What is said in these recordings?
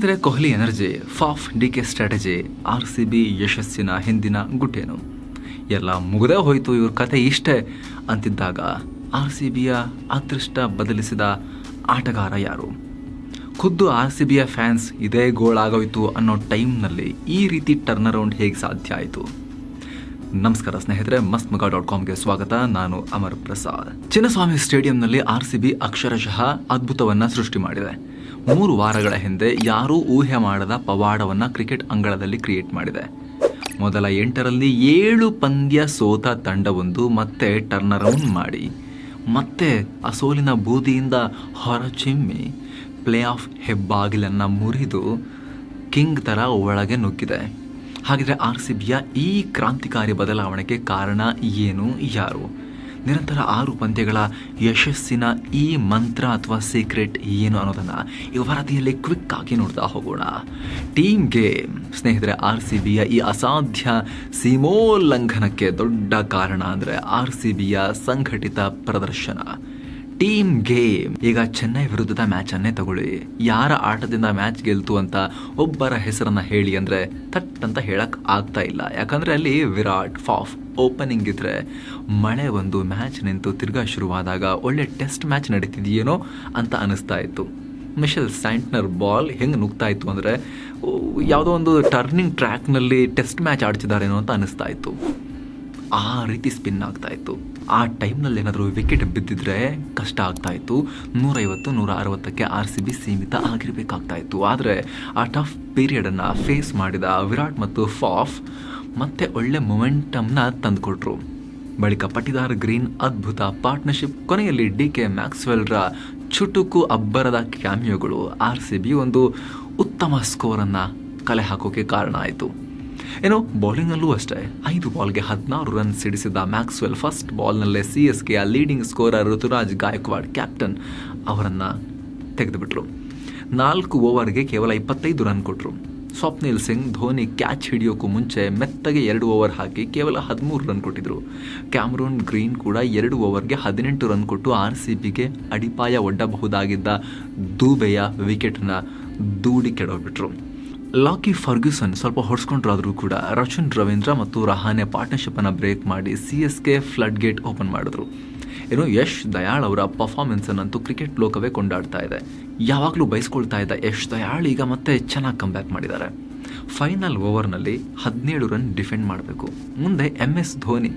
ಸ್ನೇಹಿತರೆ, Kohli energy, Faf D K strategy, R C B ಯಶಸ್ಸಿನ ಹಿಂದಿನ ಗುಟ್ಟೇನು. ಎಲ್ಲ ಮುಗದೇ ಹೋಯಿತು ಇವ್ರ ಕತೆ ಇಷ್ಟೇ ಅಂತಿದ್ದಾಗ ಆರ್ ಸಿ ಬಿಯ ಅದೃಷ್ಟ ಬದಲಿಸಿದ ಆಟಗಾರ ಯಾರು? ಖುದ್ದು ಆರ್ ಸಿ ಬಿಯ ಫ್ಯಾನ್ಸ್ ಇದೇ ಗೋಳಾಗೋಯಿತು ಅನ್ನೋ ಟೈಮ್ನಲ್ಲಿ ಈ ರೀತಿ ಟರ್ನ್ ಅರೌಂಡ್ ಹೇಗೆ ಸಾಧ್ಯ ಆಯಿತು? ನಮಸ್ಕಾರ ಸ್ನೇಹಿತರೆ ಮಸ್ತ್ ಮಗ ಡಾಟ್ ಕಾಮ್ಗೆ ಸ್ವಾಗತ. ನಾನು ಅಮರ್ ಪ್ರಸಾದ್. ಚಿನ್ನಸ್ವಾಮಿ ಸ್ಟೇಡಿಯಂನಲ್ಲಿ ಆರ್ ಸಿ ಬಿ ಅಕ್ಷರಶಃ ಅದ್ಭುತವನ್ನು ಸೃಷ್ಟಿ ಮಾಡಿದೆ. ಮೂರು ವಾರಗಳ ಹಿಂದೆ ಯಾರೂ ಊಹೆ ಮಾಡದ ಪವಾಡವನ್ನು ಕ್ರಿಕೆಟ್ ಅಂಗಳದಲ್ಲಿ ಕ್ರಿಯೇಟ್ ಮಾಡಿದೆ. ಮೊದಲ ಎಂಟರಲ್ಲಿ ಏಳು ಪಂದ್ಯ ಸೋತ ತಂಡವೊಂದು ಮತ್ತೆ ಟರ್ನ್ ಅರೌಂಡ್ ಮಾಡಿ. ಮತ್ತೆ ಆ ಸೋಲಿನ ಬೂದಿಯಿಂದ ಹೊರಚಿಮ್ಮಿ. ಪ್ಲೇ ಆಫ್ ಹೆಬ್ಬಾಗಿಲನ್ನು ಮುರಿದು ಕಿಂಗ್ ಥರ ಒಳಗೆ ನುಗ್ಗಿದೆ. ಹಾಗಿದ್ರೆ ಆರ್ ಸಿ ಬಿಯ ಈ ಕ್ರಾಂತಿಕಾರಿ ಬದಲಾವಣೆಗೆ ಕಾರಣ ಏನು, ಯಾರು? ನಿರಂತರ ಆರು ಪಂದ್ಯಗಳ ಯಶಸ್ಸಿನ ಈ ಮಂತ್ರ ಅಥವಾ ಸೀಕ್ರೆಟ್ ಏನು ಅನ್ನೋದನ್ನು ಈ ವರದಿಯಲ್ಲಿ ಕ್ವಿಕ್ ಆಗಿ ನೋಡ್ತಾ ಹೋಗೋಣ. ಟೀಮ್ ಗೇಮ್ ಸ್ನೇಹಿತರೆ ಆರ್ ಸಿ ಬಿಯ ಈ ಅಸಾಧ್ಯ ಸೀಮೋಲ್ಲಂಘನಕ್ಕೆ ದೊಡ್ಡ ಕಾರಣ ಅಂದರೆ ಆರ್ ಸಿ ಬಿಯ ಸಂಘಟಿತ ಪ್ರದರ್ಶನ. ಟೀಮ್ ಗೇಮ್ ಈಗ ಚೆನ್ನೈ ವಿರುದ್ಧದ ಮ್ಯಾಚ್ ಅನ್ನೇ ತಗೊಳ್ಳಿ. ಯಾರ ಆಟದಿಂದ ಮ್ಯಾಚ್ ಗೆಲ್ತು ಅಂತ ಒಬ್ಬರ ಹೆಸರನ್ನ ಹೇಳಿ ಅಂದ್ರೆ ಥಟ್ ಅಂತ ಹೇಳಕ್ ಆಗ್ತಾ ಇಲ್ಲ. ಯಾಕಂದ್ರೆ ಅಲ್ಲಿ ವಿರಾಟ್, ಫಾಫ್ ಓಪನಿಂಗ್ ಇದ್ರೆ ಮಳೆ ಒಂದು ಮ್ಯಾಚ್ ನಿಂತು ತಿರ್ಗಾ ಶುರುವಾದಾಗ ಒಳ್ಳೆ ಟೆಸ್ಟ್ ಮ್ಯಾಚ್ ನಡೀತಿದೆಯೇನೋ ಅಂತ ಅನಿಸ್ತಾ ಇತ್ತು. ಮಿಶೆಲ್ ಸ್ಯಾಂಟ್ನರ್ ಬಾಲ್ ಹೆಂಗೆ ನುಗ್ತಾ ಇತ್ತು ಅಂದರೆ ಯಾವುದೋ ಒಂದು ಟರ್ನಿಂಗ್ ಟ್ರ್ಯಾಕ್ನಲ್ಲಿ ಟೆಸ್ಟ್ ಮ್ಯಾಚ್ ಆಡ್ತಿದ್ದಾರೇನೋ ಅಂತ ಅನಿಸ್ತಾ ಇತ್ತು. ಆ ರೀತಿ ಸ್ಪಿನ್ ಆಗ್ತಾ ಇತ್ತು. ಆ ಟೈಮ್ನಲ್ಲಿ ಏನಾದರೂ ವಿಕೆಟ್ ಬಿದ್ದಿದ್ರೆ ಕಷ್ಟ ಆಗ್ತಾ ಇತ್ತು. ನೂರೈವತ್ತು ನೂರ ಅರವತ್ತಕ್ಕೆ ಆರ್ ಸಿ ಬಿ ಸೀಮಿತ ಆಗಿರಬೇಕಾಗ್ತಾ ಇತ್ತು. ಆದರೆ ಆ ಟಫ್ ಪೀರಿಯಡನ್ನು ಫೇಸ್ ಮಾಡಿದ ವಿರಾಟ್ ಮತ್ತು ಫಾಫ್ ಮತ್ತೆ ಒಳ್ಳೆ ಮೊಮೆಂಟಮ್ನ ತಂದುಕೊಟ್ರು. ಬಳಿಕ ಪಟಿದಾರ್ ಗ್ರೀನ್ ಅದ್ಭುತ ಪಾರ್ಟ್ನರ್ಶಿಪ್ ಕೊನೆಯಲ್ಲಿ ಡಿ ಕೆ ಮ್ಯಾಕ್ಸ್ವೆಲ್ರ ಚುಟುಕು ಅಬ್ಬರದ ಕ್ಯಾಮಿಯೋಗಳು ಆರ್ ಸಿ ಬಿ ಒಂದು ಉತ್ತಮ ಸ್ಕೋರನ್ನು ಕಲೆ ಹಾಕೋಕೆ ಕಾರಣ ಆಯಿತು. ಏನು ಬೌಲಿಂಗಲ್ಲೂ ಅಷ್ಟೇ. ಐದು ಬಾಲ್ಗೆ ಹದಿನಾರು ರನ್ ಸಿಡಿಸಿದ ಮ್ಯಾಕ್ಸ್ವೆಲ್ ಫಸ್ಟ್ ಬಾಲ್ನಲ್ಲೇ C S ಕೆಯ leading scorer Ruturaj Gaikwad captain ಅವರನ್ನು ತೆಗೆದುಬಿಟ್ರು. ನಾಲ್ಕು ಓವರ್ಗೆ ಕೇವಲ ಇಪ್ಪತ್ತೈದು ರನ್ ಕೊಟ್ಟರು ಸ್ವಪ್ನಿಲ್ ಸಿಂಗ್, ಧೋನಿ ಕ್ಯಾಚ್ ಹಿಡಿಯೋಕ್ಕೂ ಮುಂಚೆ ಮೆತ್ತಗೆ ಎರಡು ಓವರ್ ಹಾಕಿ ಕೇವಲ ಹದಿಮೂರು ರನ್ ಕೊಟ್ಟಿದ್ರು. ಕ್ಯಾಮ್ರೂನ್ ಗ್ರೀನ್ ಕೂಡ ಎರಡು ಓವರ್ಗೆ ಹದಿನೆಂಟು ರನ್ ಕೊಟ್ಟು ಆರ್ ಸಿ ಬಿಗೆ ಅಡಿಪಾಯ ಒಡ್ಡಬಹುದಾಗಿದ್ದ ದೂಬೆಯ ವಿಕೆಟ್ನ ದೂಡಿ ಕೆಡೋಗ್ಬಿಟ್ರು ಲಾಕಿ ಫರ್ಗ್ಯೂಸನ್ ಸ್ವಲ್ಪ ಹೊಡ್ಸ್ಕೊಂಡ್ರಾದರೂ ಕೂಡ ರಚನ್ ರವೀಂದ್ರ ಮತ್ತು ರಹಾನೆ ಪಾರ್ಟ್ನರ್ಶಿಪ್ಪನ್ನು ಬ್ರೇಕ್ ಮಾಡಿ C S K flood gate open ಮಾಡಿದ್ರು. ಏನು ಯಶ್ ದಯಾಳ್ ಅವರ ಪರ್ಫಾರ್ಮೆನ್ಸನ್ನಂತೂ ಕ್ರಿಕೆಟ್ ಲೋಕವೇ ಕೊಂಡಾಡ್ತಾ ಇದೆ. ಯಾವಾಗಲೂ ಬಯಸ್ಕೊಳ್ತಾ ಇದ್ದ ಯಶ್ ದಯಾಳ್ ಈಗ ಮತ್ತೆ ಚೆನ್ನಾಗಿ ಕಂಬ್ಯಾಕ್ ಮಾಡಿದ್ದಾರೆ. ಫೈನಲ್ ಓವರ್ನಲ್ಲಿ ಹದಿನೇಳು ರನ್ ಡಿಫೆಂಡ್ ಮಾಡಬೇಕು. ಮುಂದೆ ಎಂ ಎಸ್ ಧೋನಿ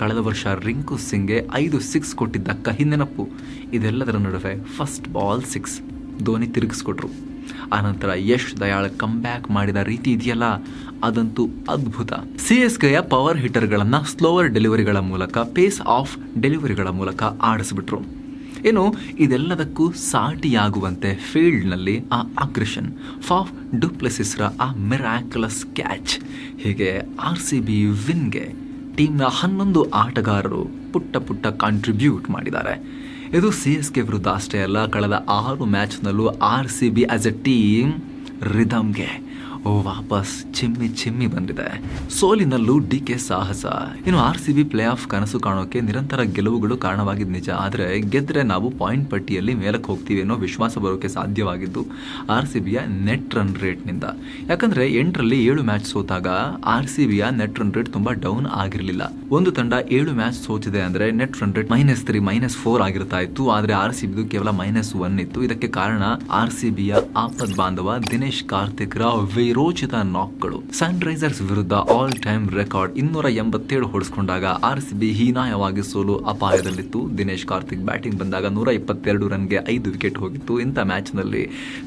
ಕಳೆದ ವರ್ಷ ರಿಂಕು ಸಿಂಗ್ಗೆ ಐದು ಸಿಕ್ಸ್ ಕೊಟ್ಟಿದ್ದ ಕಹಿ ನೆನಪು. ಇದೆಲ್ಲದರ ನಡುವೆ ಫಸ್ಟ್ ಬಾಲ್ ಸಿಕ್ಸ್ ಧೋನಿ ತಿರುಗಿಸ್ಕೊಟ್ರು. ಆನಂತರ ಯಶ್ ದಯಾಳ್ ಕಮ್ ಬ್ಯಾಕ್ ಮಾಡಿದ ರೀತಿ ಇದೆಯಲ್ಲ? ಅದಂತೂ ಅದ್ಭುತ. ಸಿ ಎಸ್ ಕೆಯ ಪವರ್ ಹಿಟರ್ಗಳನ್ನು ಸ್ಲೋವರ್ ಡೆಲಿವರಿಗಳ ಮೂಲಕ ಪೇಸ್ ಆಫ್ ಡೆಲಿವರಿಗಳ ಮೂಲಕ ಆಡಿಸ್ಬಿಟ್ರು. ಏನು, ಇದೆಲ್ಲದಕ್ಕೂ ಸಾಟಿಯಾಗುವಂತೆ ಫೀಲ್ಡ್ನಲ್ಲಿ ಆ ಅಗ್ರೆಷನ್ ಫಾಫ್ ಡುಪ್ಲೆಸಿಸ್ರ ಆ ಮಿರಾಕ್ಯುಲಸ್ ಕ್ಯಾಚ್ ಹೀಗೆ ಆರ್ ಸಿ ಬಿ ವಿನ್ಗೆ ಟೀಮ್ನ ಹನ್ನೊಂದು ಆಟಗಾರರು ಪುಟ್ಟ ಪುಟ್ಟ ಕಾಂಟ್ರಿಬ್ಯೂಟ್ ಮಾಡಿದ್ದಾರೆ. ಇದು ಸಿ ಎಸ್ ಕೆ ವಿರುದ್ಧ ಅಷ್ಟೇ ಅಲ್ಲ, ಕಳೆದ ಆರು ಮ್ಯಾಚ್ನಲ್ಲೂ R C B as a team ರಿದಮ್ಗೆ. ವಾಪಸ್ ಚಿಮ್ಮಿ ಚಿಮ್ಮಿ ಬಂದಿದೆ. ಸೋಲಿನಲ್ಲೂ ಡಿ ಕೆ ಸಾಹಸ. ಇನ್ನು R C B play off ಕನಸು ಕಾಣೋಕೆ ನಿರಂತರ ಗೆಲುವುಗಳು ಕಾರಣವಾಗಿದ್ದು ನಿಜ. ಆದರೆ ಗೆದ್ರೆ ನಾವು ಪಾಯಿಂಟ್ ಪಟ್ಟಿಯಲ್ಲಿ ಮೇಲಕ್ಕೆ ಹೋಗ್ತೀವಿ ಅನ್ನೋ ವಿಶ್ವಾಸ ಬರೋಕೆ ಸಾಧ್ಯವಾಗಿದ್ದು ಆರ್ ಸಿ ಬಿಯ ನೆಟ್ ರನ್ ರೇಟ್ನಿಂದ. ಯಾಕಂದ್ರೆ ಎಂಟರಲ್ಲಿ ಏಳು ಮ್ಯಾಚ್ ಸೋತಾಗ ಆರ್ ಸಿ ಬಿಯ ನೆಟ್ ರನ್ ರೇಟ್ ತುಂಬಾ ಡೌನ್ ಆಗಿರಲಿಲ್ಲ. ಒಂದು ತಂಡ ಏಳು ಮ್ಯಾಚ್ ಸೋತಿದೆ ಅಂದ್ರೆ net run rate minus three, minus four ಆಗಿರ್ತಾ ಇತ್ತು. ಆದ್ರೆ ಆರ್ ಸಿ ಬಿದು ಕೇವಲ ಮೈನಸ್ ಒನ್ ಇತ್ತು. ಇದಕ್ಕೆ ಕಾರಣ ಆರ್ ಸಿ ಬಿಯ ಆಪದ್ ಬಾಂಧವ ದಿನೇಶ್ ಕಾರ್ತಿಕ್ ರಾವ್ ವೈರೋಚಿತ ನಾಕ್ಗಳು. ಸನ್ ರೈಸರ್ಸ್ ವಿರುದ್ಧ ಆಲ್ ಟೈಮ್ ರೆಕಾರ್ಡ್ ಇನ್ನೂರ ಎಂಬತ್ತೇಳು ಹೊಡೆಸ್ಕೊಂಡಾಗ ಆರ್ ಸಿ ಬಿ ಹೀನಾಯವಾಗಿ ಸೋಲು ಅಪಾಯದಲ್ಲಿತ್ತು. ದಿನೇಶ್ ಕಾರ್ತಿಕ್ ಬ್ಯಾಟಿಂಗ್ ಬಂದಾಗ ನೂರ ಇಪ್ಪತ್ತೆರಡು ರನ್ಗೆ ಐದು ವಿಕೆಟ್ ಹೋಗಿತ್ತು. ಇಂಥ ಮ್ಯಾಚ್ನಲ್ಲಿ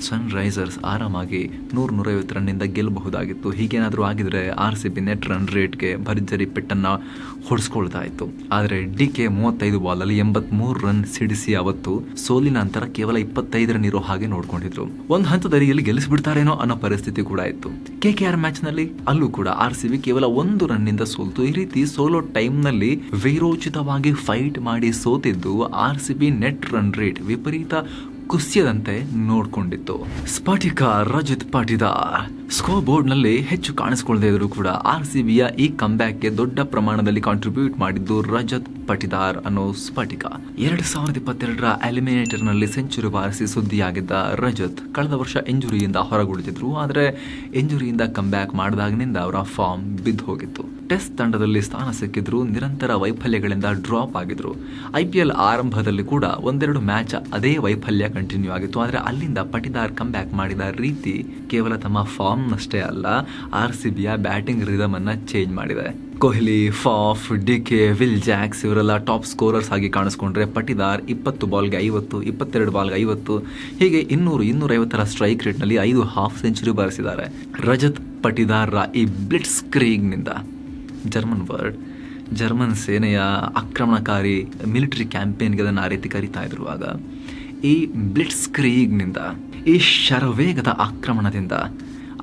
ಸನ್ ರೈಸರ್ಸ್ ಆರಾಮಾಗಿ ನೂರ ನೂರೈವತ್ತು ರನ್ನಿಂದ ಗೆಲ್ಲಬಹುದಾಗಿತ್ತು. ಹೀಗೇನಾದರೂ ಆಗಿದ್ರೆ R C B net run ರೇಟ್ಗೆ ಭರ್ಜರಿ ಪೆಟ್ಟನ್ನು ಹೊಡೆಸ್ಕೊಳ್ತಾ ಇತ್ತು. ಆದರೆ ಡಿ ಕೆ ಮೂವತ್ತೈದು ಬಾಲಲ್ಲಿ ಎಂಬತ್ಮೂರು ರನ್ ಸಿಡಿಸಿ ಅವತ್ತು ಸೋಲಿನ ನಂತರ ಕೇವಲ ಇಪ್ಪತ್ತೈದು ರನ್ ಇರೋ ಹಾಗೆ ನೋಡ್ಕೊಂಡಿದ್ರು. ಒಂದು ಹಂತದಲ್ಲಿ ಇಲ್ಲಿ ಗೆಲ್ಲಿಸ್ಬಿಡ್ತಾರೇನೋ ಅನ್ನೋ ಪರಿಸ್ಥಿತಿ ಕೂಡ ಇತ್ತು ಕೆ ಕೆ ಆರ್ ಮ್ಯಾಚ್ನಲ್ಲಿ ಅಲ್ಲೂ ಕೂಡ ಆರ್ ಸಿ ಬಿ ಕೇವಲ ಒಂದು ರನ್ನಿಂದ ಸೋಲ್ತು. ಈ ರೀತಿ ಸೋಲೋ ಟೈಮ್ನಲ್ಲಿ ವೈರೋಚಿತವಾಗಿ ಫೈಟ್ ಮಾಡಿ ಸೋತಿದ್ದು R C B net run rate ವಿಪರೀತ ಕುಸಿಯದಂತೆ ನೋಡ್ಕೊಂಡಿತ್ತು. ಸ್ಫಟಿಕ ರಜತ್ ಪಾಟಿದಾರ್. ಸ್ಕೋರ್ ಬೋರ್ಡ್ನಲ್ಲಿ ಹೆಚ್ಚು ಕಾಣಿಸ್ಕೊಳ್ಳದೇ ಇದ್ರೂ ಕೂಡ ಆರ್ ಸಿ ಬಿಯ ಈ ಕಂಬ್ಯಾಕ್ಗೆ ದೊಡ್ಡ ಪ್ರಮಾಣದಲ್ಲಿ ಕಾಂಟ್ರಿಬ್ಯೂಟ್ ಮಾಡಿದ್ದು ರಜತ್ ಪಟಿದಾರ್ ಅನ್ನೋ ಸ್ಫಟಿಕ. ಎರಡ್ ಸಾವಿರದ ಇಪ್ಪತ್ತೆರಡರ ಎಲಿಮಿನೇಟರ್ನಲ್ಲಿ ಸೆಂಚುರಿ ಬಾರಿಸಿ ಸುದ್ದಿಯಾಗಿದ್ದ ರಜತ್ ಕಳೆದ ವರ್ಷ ಇಂಜುರಿಯಿಂದ ಹೊರಗುಳಿದಿದ್ರು, ಆದರೆ ಇಂಜುರಿಯಿಂದ ಕಂಬ್ಯಾಕ್ ಮಾಡಿದಾಗಿನಿಂದ ಅವರ ಫಾರ್ಮ್ ಬಿದ್ದು ಹೋಗಿತ್ತು. ಟೆಸ್ಟ್ ತಂಡದಲ್ಲಿ ಸ್ಥಾನ ಸಿಕ್ಕಿದ್ರು ನಿರಂತರ ವೈಫಲ್ಯಗಳಿಂದ ಡ್ರಾಪ್ ಆಗಿದ್ರು. ಐ ಪಿ ಎಲ್ ಆರಂಭದಲ್ಲಿ ಕೂಡ ಒಂದೆರಡು ಮ್ಯಾಚ್ ಅದೇ ವೈಫಲ್ಯ ಕಂಟಿನ್ಯೂ ಆಗಿತ್ತು, ಆದರೆ ಅಲ್ಲಿಂದ ಪಟಿದಾರ್ ಕಂಬ್ಯಾಕ್ ಮಾಡಿದ ರೀತಿ ಕೇವಲ ತಮ್ಮ ಫಾರ್ಮ್ನಷ್ಟೇ ಅಲ್ಲ ಆರ್ ಸಿ ಬಿಯ ಬ್ಯಾಟಿಂಗ್ ರಿದಮನ್ನು ಚೇಂಜ್ ಮಾಡಿದೆ. Kohli, Faf, D K, Will Jacks ಇವರೆಲ್ಲ ಟಾಪ್ ಸ್ಕೋರರ್ಸ್ ಆಗಿ ಕಾಣಿಸ್ಕೊಂಡ್ರೆ ಪಟಿದಾರ್ ಇಪ್ಪತ್ತು ಬಾಲ್ಗೆ ಐವತ್ತು, ಇಪ್ಪತ್ತೆರಡು ಬಾಲ್ಗೆ ಐವತ್ತು, ಹೀಗೆ ಇನ್ನೂರು ಇನ್ನೂರೈವತ್ತರ ಸ್ಟ್ರೈಕ್ ರೇಟ್ನಲ್ಲಿ ಐದು ಹಾಫ್ ಸೆಂಚುರಿ ಬಾರಿಸಿದ್ದಾರೆ. ರಜತ್ ಪಟಿದಾರ್ರ ಈ ಬ್ಲಿಟ್ಸ್ ಕ್ರೀಗ್ನಿಂದ ಜರ್ಮನ್ ವರ್ಡ್ ಜರ್ಮನ್ ಸೇನೆಯ ಆಕ್ರಮಣಕಾರಿ ಮಿಲಿಟರಿ ಕ್ಯಾಂಪೇನ್ಗೆ ಅದನ್ನು ಆ ರೀತಿ ಕರಿತಾ ಇದ್ರುವಾಗ ಈ ಬ್ಲಿಟ್ಸ್ ಕ್ರೀಗ್ನಿಂದ ಈ ಶರವೇಗದ ಆಕ್ರಮಣದಿಂದ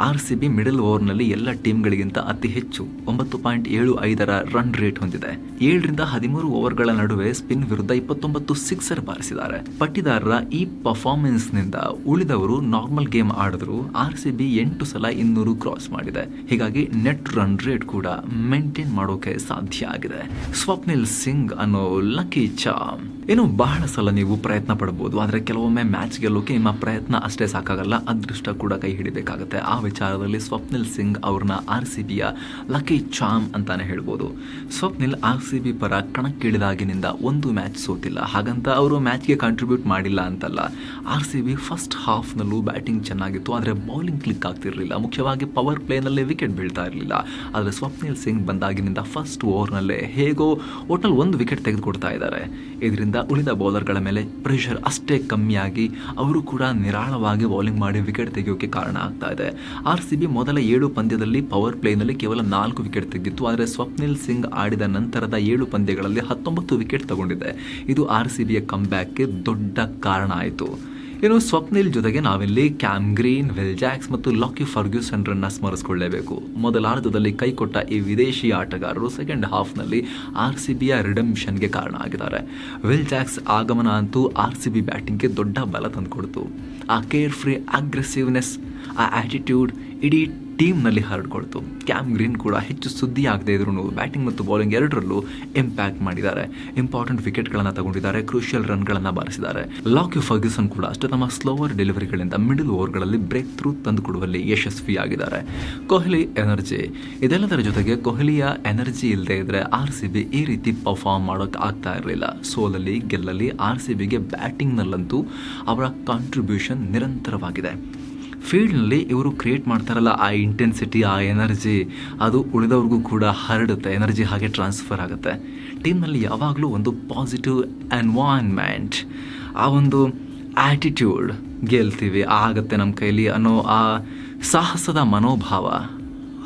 ಆರ್ ಸಿ ಬಿ ಮಿಡಲ್ ಓವರ್ನಲ್ಲಿ ಎಲ್ಲ ಟೀಮ್ಗಳಿಗಿಂತ ಅತಿ ಹೆಚ್ಚು ಒಂಬತ್ತು ಪಾಯಿಂಟ್ ಏಳು ಐದರ ರನ್ ರೇಟ್ ಹೊಂದಿದೆ. ಏಳರಿಂದ ಹದಿಮೂರು ಓವರ್ಗಳ ನಡುವೆ ಸ್ಪಿನ್ ವಿರುದ್ಧ ಇಪ್ಪತ್ತೊಂಬತ್ತು ಸಿಕ್ಸರ್ ಬಾರಿಸಿದ್ದಾರೆ. ಪಟ್ಟಿದಾರರ ಈ ಪರ್ಫಾರ್ಮೆನ್ಸ್ನಿಂದ ಉಳಿದವರು ನಾರ್ಮಲ್ ಗೇಮ್ ಆಡಿದ್ರು ಆರ್ ಸಿ ಬಿ ಎಂಟು ಸಲ ಇನ್ನೂರು ಕ್ರಾಸ್ ಮಾಡಿದೆ. ಹೀಗಾಗಿ ನೆಟ್ ರನ್ ರೇಟ್ ಕೂಡ ಮೇಂಟೈನ್ ಮಾಡೋಕೆ ಸಾಧ್ಯ ಆಗಿದೆ. ಸ್ವಪ್ನಿಲ್ ಸಿಂಗ್ ಅನ್ನೋ ಲಕ್ಕಿ ಚಾಮ್. ಏನು ಬಹಳ ಸಲ ನೀವು ಪ್ರಯತ್ನ ಪಡಬಹುದು ಆದರೆ ಕೆಲವೊಮ್ಮೆ ಮ್ಯಾಚ್ ಗೆಲ್ಲೋಕೆ ನಿಮ್ಮ ಪ್ರಯತ್ನ ಅಷ್ಟೇ ಸಾಕಾಗಲ್ಲ. ಅದೃಷ್ಟ ಕೂಡ ಕೈ ಹಿಡಿಬೇಕಾಗುತ್ತೆ. ಆ ವಿಚಾರದಲ್ಲಿ ಸ್ವಪ್ನಿಲ್ ಸಿಂಗ್ ಅವ್ರನ್ನ ಆರ್ ಸಿ ಬಿಯ ಲಕ್ಕಿ ಚಾಮ್ ಅಂತಾನೆ ಹೇಳ್ಬೋದು. ಸ್ವಪ್ನಿಲ್ ಆರ್ ಸಿ ಬಿ ಪರ ಕಣಕ್ಕಿಳಿದಾಗಿನಿಂದ ಒಂದು ಮ್ಯಾಚ್ ಸೋತಿಲ್ಲ. ಹಾಗಂತ ಅವರು ಮ್ಯಾಚ್ಗೆ ಕಾಂಟ್ರಿಬ್ಯೂಟ್ ಮಾಡಿಲ್ಲ ಅಂತಲ್ಲ. ಆರ್ ಸಿ ಬಿ ಫಸ್ಟ್ ಹಾಫ್ನಲ್ಲೂ ಬ್ಯಾಟಿಂಗ್ ಚೆನ್ನಾಗಿತ್ತು, ಆದರೆ ಬೌಲಿಂಗ್ ಕ್ಲಿಕ್ ಆಗ್ತಿರಲಿಲ್ಲ. ಮುಖ್ಯವಾಗಿ ಪವರ್ ಪ್ಲೇನಲ್ಲಿ ವಿಕೆಟ್ ಬೀಳ್ತಾ ಇರಲಿಲ್ಲ. ಆದರೆ ಸ್ವಪ್ನಿಲ್ ಸಿಂಗ್ ಬಂದಾಗಿನಿಂದ ಫಸ್ಟ್ ಓವರ್ನಲ್ಲೇ ಹೇಗೋ ಒಟ್ಟಲ್ಲಿ ಒಂದು ವಿಕೆಟ್ ತೆಗೆದುಕೊಡ್ತಾ ಇದ್ದಾರೆ. ಇದರಿಂದ ಉಳಿದ ಬೌಲರ್ಗಳ ಮೇಲೆ ಪ್ರೆಷರ್ ಅಷ್ಟೇ ಕಮ್ಮಿಯಾಗಿ ಅವರು ಕೂಡ ನಿರಾಳವಾಗಿ ಬೌಲಿಂಗ್ ಮಾಡಿ ವಿಕೆಟ್ ತೆಗೆಯೋಕೆ ಕಾರಣ ಆಗ್ತಾ ಇದೆ. ಆರ್ ಸಿ ಬಿ ಮೊದಲ ಏಳು ಪಂದ್ಯದಲ್ಲಿ ಪವರ್ ಪ್ಲೇನಲ್ಲಿ ಕೇವಲ ನಾಲ್ಕು ವಿಕೆಟ್ ತೆಗೆದಿತ್ತು. ಆದರೆ ಸ್ವಪ್ನಿಲ್ ಸಿಂಗ್ ಆಡಿದ ನಂತರದ ಏಳು ಪಂದ್ಯಗಳಲ್ಲಿ ಹತ್ತೊಂಬತ್ತು ವಿಕೆಟ್ ತಗೊಂಡಿದೆ. ಇದು ಆರ್ ಸಿ ಬಿಯ ಕಂಬ್ಯಾಕ್ಗೆ ದೊಡ್ಡ ಕಾರಣ ಆಯಿತು. ಇನ್ನು ಸ್ವಪ್ನಿಲ್ ಜೊತೆಗೆ ನಾವಿಲ್ಲಿ ಕ್ಯಾಮ್ ಗ್ರೀನ್, ವಿಲ್ ಜಾಕ್ಸ್ ಮತ್ತು ಲಾಕಿ ಫರ್ಗ್ಯೂಸನ್ರನ್ನ ಸ್ಮರಿಸಿಕೊಳ್ಳಲೇಬೇಕು ಮೊದಲಾರ್ಧದಲ್ಲಿ ಕೈಕೊಟ್ಟ ಈ ವಿದೇಶಿ ಆಟಗಾರರು ಸೆಕೆಂಡ್ ಹಾಫ್ನಲ್ಲಿ ಆರ್ ಸಿ ಬಿಯ ರಿಡಮ್ಷನ್ಗೆ ಕಾರಣ ಆಗಿದ್ದಾರೆ. ವಿಲ್ ಜಾಕ್ಸ್ ಆಗಮನ ಅಂತೂ ಆರ್ ಸಿ ಬಿ ಬ್ಯಾಟಿಂಗ್ಗೆ ದೊಡ್ಡ ಬಲ ತಂದುಕೊಡ್ತು. ಆ ಕೇರ್ ಫ್ರೀ ಅಗ್ರೆಸಿವ್ನೆಸ್, ಆ ಆ್ಯಟಿಟ್ಯೂಡ್ ಇಡೀ ಟೀಮ್ನಲ್ಲಿ ಹರಡ್ಕೊಳ್ತು. ಕ್ಯಾಮ್ ಗ್ರೀನ್ ಕೂಡ ಹೆಚ್ಚು ಸುದ್ದಿ ಆಗದೆ ಇದ್ರು ಬ್ಯಾಟಿಂಗ್ ಮತ್ತು ಬೌಲಿಂಗ್ ಎರಡರಲ್ಲೂ ಇಂಪ್ಯಾಕ್ಟ್ ಮಾಡಿದ್ದಾರೆ. ಇಂಪಾರ್ಟೆಂಟ್ ವಿಕೆಟ್ಗಳನ್ನು ತಗೊಂಡಿದ್ದಾರೆ ಕ್ರೂಷಿಯಲ್ ರನ್ಗಳನ್ನು ಬಾರಿಸಿದ್ದಾರೆ. ಲಾಕ್ಯು ಫರ್ಗಿಸನ್ ಕೂಡ ಅಷ್ಟೇ ತಮ್ಮ ಸ್ಲೋವರ್ ಡೆಲಿವರಿಗಳಿಂದ ಮಿಡಲ್ ಓವರ್ಗಳಲ್ಲಿ ಬ್ರೇಕ್ ಥ್ರೂ ತಂದುಕೊಡುವಲ್ಲಿ ಯಶಸ್ವಿಯಾಗಿದ್ದಾರೆ. ಕೊಹ್ಲಿ ಎನರ್ಜಿ ಇದೆಲ್ಲದರ ಜೊತೆಗೆ ಕೊಹ್ಲಿಯ ಎನರ್ಜಿ ಇಲ್ಲದೆ ಇದ್ದರೆ ಆರ್ ಸಿ ಬಿ ಈ ರೀತಿ ಪರ್ಫಾರ್ಮ್ ಮಾಡೋಕೆ ಆಗ್ತಾ ಇರಲಿಲ್ಲ. ಸೋಲಲ್ಲಿ, ಗೆಲ್ಲಲ್ಲಿ ಆರ್ ಸಿ ಬಿಗೆ ಬ್ಯಾಟಿಂಗ್ನಲ್ಲಂತೂ ಅವರ ಕಾಂಟ್ರಿಬ್ಯೂಷನ್ ನಿರಂತರವಾಗಿದೆ. ಫೀಲ್ಡ್ನಲ್ಲಿ ಇವರು ಕ್ರಿಯೇಟ್ ಮಾಡ್ತಾರಲ್ಲ ಆ ಇಂಟೆನ್ಸಿಟಿ ಆ ಎನರ್ಜಿ ಅದು ಉಳಿದವ್ರಿಗೂ ಕೂಡ ಹರಡುತ್ತೆ ಎನರ್ಜಿ ಹಾಗೆ ಟ್ರಾನ್ಸ್ಫರ್ ಆಗುತ್ತೆ. ಟೀಮ್ನಲ್ಲಿ ಯಾವಾಗಲೂ ಒಂದು ಪಾಸಿಟಿವ್ ಎನ್ವಾನ್ಮೆಂಟ್ ಆ ಒಂದು ಆ್ಯಟಿಟ್ಯೂಡ್ ಗೆಲ್ತೀವಿ, ಆಗುತ್ತೆ ನಮ್ಮ ಕೈಲಿ ಅನ್ನೋ ಆ ಸಾಹಸದ ಮನೋಭಾವ,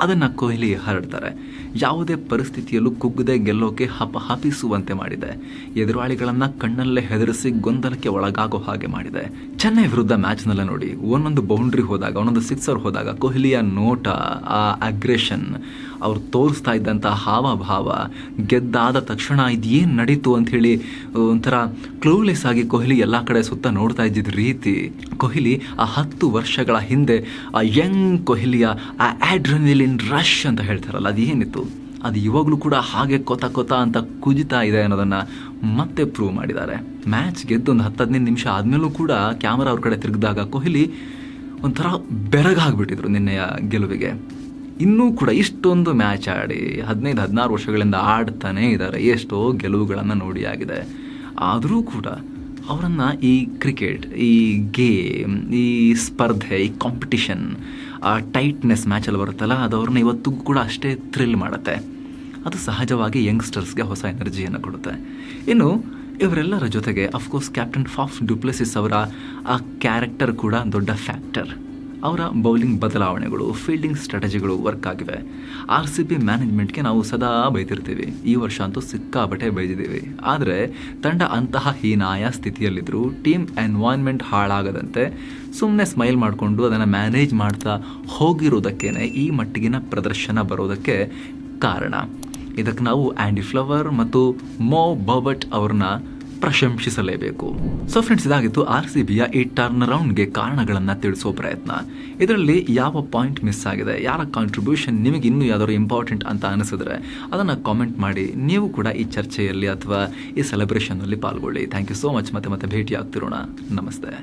ಅದನ್ನು ಕೊಹ್ಲಿ ಹರಡ್ತಾರೆ. ಯಾವುದೇ ಪರಿಸ್ಥಿತಿಯಲ್ಲೂ ಕುಗ್ಗದೆ ಗೆಲ್ಲೋಕೆ ಹಪ ಹಪಿಸುವಂತೆ ಮಾಡಿದೆ. ಎದುರಾಳಿಗಳನ್ನು ಕಣ್ಣಲ್ಲೇ ಹೆದರಿಸಿ ಗೊಂದಲಕ್ಕೆ ಒಳಗಾಗೋ ಹಾಗೆ ಮಾಡಿದೆ. ಚೆನ್ನೈ ವಿರುದ್ಧ ಮ್ಯಾಚ್ನಲ್ಲ ನೋಡಿ, ಒಂದೊಂದು ಬೌಂಡ್ರಿ ಹೋದಾಗ, ಒಂದೊಂದು ಸಿಕ್ಸರ್ ಹೋದಾಗ ಕೊಹ್ಲಿಯ ನೋಟ, ಆ ಅಗ್ರೆಷನ್ ಅವ್ರು ತೋರಿಸ್ತಾ ಇದ್ದಂಥ ಹಾವಭಾವ ಗೆದ್ದಾದ ತಕ್ಷಣ ಇದೇನು ನಡೀತು ಅಂಥೇಳಿ ಒಂಥರ ಕ್ಲೂಲೆಸ್ ಆಗಿ ಕೊಹ್ಲಿ ಎಲ್ಲ ಕಡೆ ಸುತ್ತ ನೋಡ್ತಾ ಇದ್ದಿದ್ದ ರೀತಿ. ಕೊಹ್ಲಿ ಆ ಹತ್ತು ವರ್ಷಗಳ ಹಿಂದೆ ಆ ಯಂಗ್ ಕೊಹ್ಲಿಯ ಆ ಆ್ಯಡ್ರನಿಲಿನ್ ರಶ್ ಅಂತ ಹೇಳ್ತಾರಲ್ಲ, ಅದೇನಿತ್ತು? ಅದು ಇವಾಗಲೂ ಕೂಡ ಹಾಗೆ ಕೊತ ಕೊತ ಅಂತ ಕುಜಿತಾ ಇದೆ ಅನ್ನೋದನ್ನು ಮತ್ತೆ ಪ್ರೂವ್ ಮಾಡಿದ್ದಾರೆ. ಮ್ಯಾಚ್ ಗೆದ್ದು ಒಂದು ಹತ್ತು ಹದಿನೈದು ನಿಮಿಷ ಆದಮೇಲೂ ಕೂಡ ಕ್ಯಾಮರಾ ಅವ್ರ ಕಡೆ ತಿರುಗಿದಾಗ ಕೊಹ್ಲಿ ಒಂಥರ ಬೆರಗಾಗ್ಬಿಟ್ಟಿದ್ರು ನಿನ್ನೆಯ ಗೆಲುವಿಗೆ. ಇನ್ನೂ ಕೂಡ ಇಷ್ಟೊಂದು ಮ್ಯಾಚ್ ಆಡಿ ಹದಿನೈದು, ಹದಿನಾರು ವರ್ಷಗಳಿಂದ ಆಡ್ತಾನೇ ಇದ್ದಾರೆ. ಎಷ್ಟೋ ಗೆಲುವುಗಳನ್ನು ನೋಡಿ ಆಗಿದೆ. ಆದರೂ ಕೂಡ ಅವರನ್ನು ಈ ಕ್ರಿಕೆಟ್, ಈ ಗೇಮ್, ಈ ಸ್ಪರ್ಧೆ, ಈ ಕಾಂಪಿಟಿಷನ್ ಆ ಟೈಟ್ನೆಸ್ ಮ್ಯಾಚಲ್ಲಿ ಬರುತ್ತಲ್ಲ, ಅದು ಅವ್ರನ್ನ ಇವತ್ತಿಗೂ ಕೂಡ ಅಷ್ಟೇ ಥ್ರಿಲ್ ಮಾಡುತ್ತೆ. ಅದು ಸಹಜವಾಗಿ ಯಂಗ್ಸ್ಟರ್ಸ್ಗೆ ಹೊಸ ಎನರ್ಜಿಯನ್ನು ಕೊಡುತ್ತೆ. ಇನ್ನು ಇವರೆಲ್ಲರ ಜೊತೆಗೆ ಅಫ್ಕೋರ್ಸ್ ಕ್ಯಾಪ್ಟನ್ ಫಾಫ್ ಡುಪ್ಲೆಸಿಸ್ ಅವರ ಆ ಕ್ಯಾರೆಕ್ಟರ್ ಕೂಡ ದೊಡ್ಡ ಫ್ಯಾಕ್ಟರ್ ಅವರ ಬೌಲಿಂಗ್ ಬದಲಾವಣೆಗಳು ಫೀಲ್ಡಿಂಗ್ ಸ್ಟ್ರಾಟಜಿಗಳು ವರ್ಕ್ ಆಗಿವೆ. ಆರ್ ಸಿ ಬಿ ಮ್ಯಾನೇಜ್ಮೆಂಟ್ಗೆ ನಾವು ಸದಾ ಬೈತಿರ್ತೀವಿ ಈ ವರ್ಷ ಅಂತೂ ಸಿಕ್ಕಾಪಟ್ಟೆ ಬೈದಿದ್ದೀವಿ. ಆದರೆ ತಂಡ ಅಂತಹ ಹೀನಾಯ ಸ್ಥಿತಿಯಲ್ಲಿದ್ದರೂ ಟೀಮ್ ಎನ್ವಾಯ್ನ್ಮೆಂಟ್ ಹಾಳಾಗದಂತೆ ಸುಮ್ಮನೆ ಸ್ಮೈಲ್ ಮಾಡಿಕೊಂಡು ಅದನ್ನು ಮ್ಯಾನೇಜ್ ಮಾಡ್ತಾ ಹೋಗಿರೋದಕ್ಕೇ ಈ ಮಟ್ಟಿಗಿನ ಪ್ರದರ್ಶನ ಬರೋದಕ್ಕೆ ಕಾರಣ. ಇದಕ್ಕೆ ನಾವು ಆ್ಯಂಡಿ ಫ್ಲವರ್ ಮತ್ತು ಮೋ ಬಬಟ್ ಅವ್ರನ್ನ ಪ್ರಶಂಸಿಸಲೇಬೇಕು. ಸೊ ಫ್ರೆಂಡ್ಸ್ ಇದಾಗಿತ್ತು ಆರ್ ಸಿ ಬಿಯ ಈ ಟರ್ನ್ ರೌಂಡ್ಗೆ ಕಾರಣಗಳನ್ನು ತಿಳಿಸೋ ಪ್ರಯತ್ನ. ಇದರಲ್ಲಿ ಯಾವ ಪಾಯಿಂಟ್ ಮಿಸ್ ಆಗಿದೆ, ಯಾರ ಕಾಂಟ್ರಿಬ್ಯೂಷನ್ ನಿಮಗೆ ಇನ್ನೂ ಯಾವ್ದಾದ್ರು ಇಂಪಾರ್ಟೆಂಟ್ ಅಂತ ಅನಿಸಿದ್ರೆ ಅದನ್ನು ಕಾಮೆಂಟ್ ಮಾಡಿ. ನೀವು ಕೂಡ ಈ ಚರ್ಚೆಯಲ್ಲಿ ಅಥವಾ ಈ ಸೆಲೆಬ್ರೇಷನ್ನಲ್ಲಿ ಪಾಲ್ಗೊಳ್ಳಿ. ಥ್ಯಾಂಕ್ ಯು ಸೋ ಮಚ್ ಮತ್ತೆ ಮತ್ತೆ ಭೇಟಿ ಆಗ್ತಿರೋಣ ನಮಸ್ತೆ.